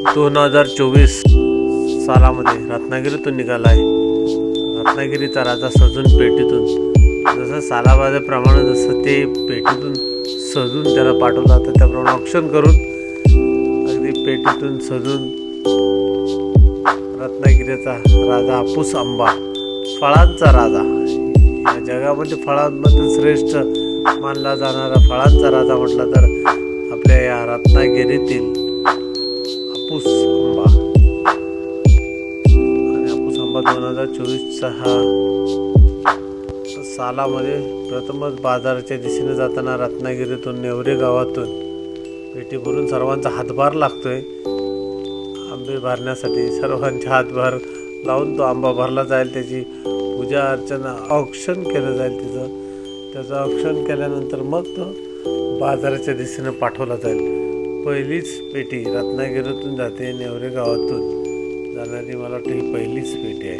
दोन हजार चोवीस सालामध्ये रत्नागिरीतून निघाला आहे. रत्नागिरीचा राजा सजून पेटीतून जसं सालाबाजाप्रमाणे जसं ते पेटीतून सजून त्याला पाठवलं तर त्याप्रमाणे ऑप्शन करून अगदी पेटीतून सजून रत्नागिरीचा राजा हापूस आंबा फळांचा राजा. या जगामध्ये फळांमध्ये श्रेष्ठ मानला जाणारा फळांचा राजा म्हटला तर आपल्या या रत्नागिरीतील हापूस आंबा आणि हापूस आंबा दोन हजार चोवीसचा हा सालामध्ये प्रथमच बाजाराच्या दिशेने जाताना रत्नागिरीतून नेवरे गावातून पेटी भरून सर्वांचा हातभार लागतोय. आंबे भरण्यासाठी सर्वांचे हातभार लावून तो आंबा भरला जाईल. त्याची पूजा अर्चना औक्षण केलं जाईल तिचं. त्याचं औक्षण केल्यानंतर मग तो बाजाराच्या दिशेने पाठवला जाईल. पहिलीच पेटी रत्नागिरीतून जाते नेवरे गावातून. जाणारी मला वाटतं ही पहिलीच पेटी आहे.